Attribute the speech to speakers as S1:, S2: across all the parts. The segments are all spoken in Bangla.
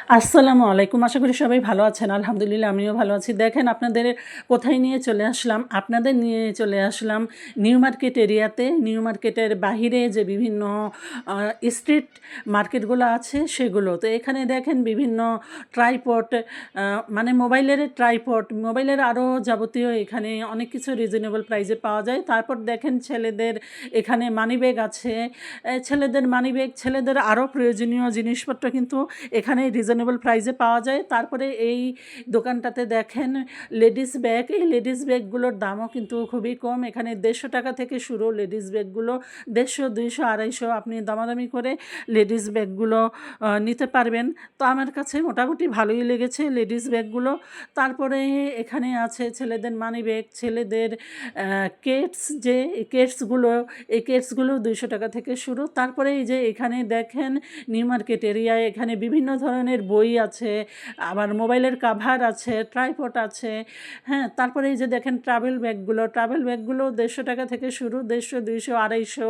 S1: আসসালামু আলাইকুম। আশা করি সবাই ভালো আছেন। আলহামদুলিল্লাহ, আমিও ভালো আছি। দেখেন, আপনাদের কোথায় নিয়ে চলে আসলাম? আপনাদের নিয়ে চলে আসলাম নিউ মার্কেট এরিয়াতে। নিউ মার্কেটের বাহিরে যে বিভিন্ন স্ট্রিট মার্কেটগুলো আছে, সেগুলো। তো এখানে দেখেন বিভিন্ন ট্রাইপট মানে মোবাইলের ট্রাইপট মোবাইলের আরও যাবতীয় এখানে অনেক কিছু রিজনেবল প্রাইসে পাওয়া যায়। তারপর দেখেন, ছেলেদের এখানে মানিব্যাগ আছে। ছেলেদের মানিব্যাগ ছেলেদের আরও প্রয়োজনীয় জিনিসপত্র কিন্তু এখানে রিজনেবল প্রাইসে পাওয়া যায়। তারপরে এই দোকানটাতে দেখেন লেডিস ব্যাগ। এই লেডিস ব্যাগগুলোর দামও কিন্তু খুবই কম। এখানে দেড়শো টাকা থেকে শুরু লেডিস ব্যাগগুলো। দেড়শো, দুইশো, আড়াইশো আপনি দামাদামি করে লেডিস ব্যাগগুলো নিতে পারবেন। তো আমার কাছে মোটামুটি ভালোই লেগেছে লেডিস ব্যাগগুলো। তারপরে এখানে আছে ছেলেদের মানি ব্যাগ ছেলেদের কেটস যে কেটসগুলো এই কেটসগুলো দুইশো টাকা থেকে শুরু। তারপরে এই যে এখানে দেখেন নিউ মার্কেট এরিয়ায় এখানে বিভিন্ন ধরনের বই আছে, আবার মোবাইলের কাভার আছে ট্রাইপড আছে হ্যাঁ তারপরে এই যে দেখেন ট্রাভেল ব্যাগগুলো ট্রাভেল ব্যাগগুলো দেড়শো টাকা থেকে শুরু, দেড়শো, দুইশো, আড়াইশো,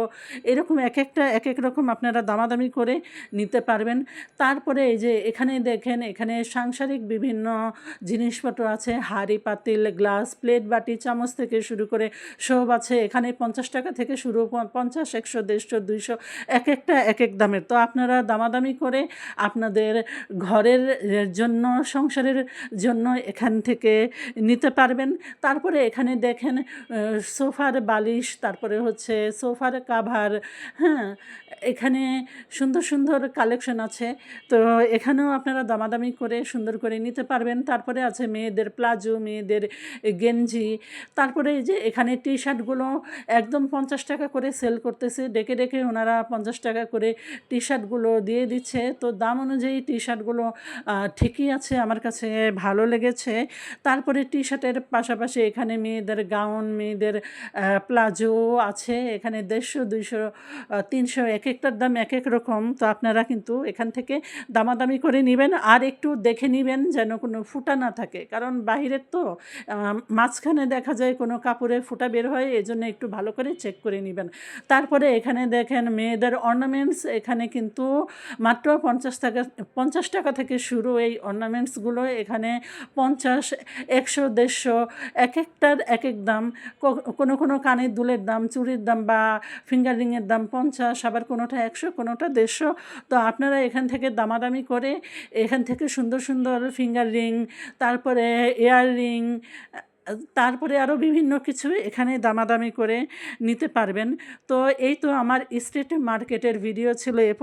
S1: এরকম এক একটা, এক এক রকম আপনারা দামাদামি করে নিতে পারবেন। তারপরে এই যে এখানে দেখেন, এখানে সাংসারিক বিভিন্ন জিনিসপত্র আছে, হাড়ি, পাতিল গ্লাস প্লেট বাটি, চামচ থেকে শুরু করে সব আছে। এখানে পঞ্চাশ টাকা থেকে শুরু পঞ্চাশ, একশো, দেড়শো, দুইশো, এক একটা, এক এক দামের। তো আপনারা দামাদামি করে আপনাদের ঘরের জন্য, সংসারের জন্য এখান থেকে নিতে পারবেন। তারপরে এখানে দেখেন সোফার বালিশ, তারপরে হচ্ছে সোফার কাভার হ্যাঁ এখানে সুন্দর সুন্দর কালেকশন আছে। তো এখানেও আপনারা দামাদামি করে সুন্দর করে নিতে পারবেন। তারপরে আছে মেয়েদের প্লাজো, মেয়েদের গেঞ্জি। তারপরে এই যে এখানে টি শার্টগুলো একদম পঞ্চাশ টাকা করে সেল করতেছে। ডেকে ডেকে ওনারা পঞ্চাশ টাকা করে টি শার্টগুলো দিয়ে দিচ্ছে। তো দাম অনুযায়ী টি শার্টগুলো আহ, ঠিকই আছে আমার কাছে ভালো লেগেছে। তারপরে টি শার্টের পাশাপাশি এখানে মেয়েদের গাউন মেয়েদের প্লাজো আছে। এখানে দেড়শো দুইশো তিনশো এক একটার দাম এক এক রকম। তো আপনারা কিন্তু এখান থেকে দামাদামি করে নেবেন আর একটু দেখে নেবেন যেন কোনো ফুটা না থাকে। কারণ বাহিরের তো মাঝখানে দেখা যায় কোনো কাপড়ে ফুটা বের হয় এই জন্য একটু ভালো করে চেক করে নেবেন। তারপরে এখানে দেখেন মেয়েদের অর্নামেন্টস এখানে কিন্তু মাত্র পঞ্চাশ টাকা পঞ্চাশ টাকা থেকে শুরু এই অর্নামেন্টসগুলো এখানে পঞ্চাশ, একশো, দেড়শো, এক একটার এক এক দাম। কোনো কোনো কানের দুলের দাম চুরির দাম বা ফিঙ্গার রিংয়ের দাম পঞ্চাশ, আবার কোনোটা একশো, কোনোটা দেড়শো। তো আপনারা এখান থেকে দামাদামি করে এখান থেকে সুন্দর সুন্দর ফিঙ্গার রিং তারপরে ইয়ার রিং তারপরে আরও বিভিন্ন কিছু এখানে দামাদামি করে নিতে পারবেন। তো এই তো আমার স্ট্রিট মার্কেটের ভিডিও ছিল, এ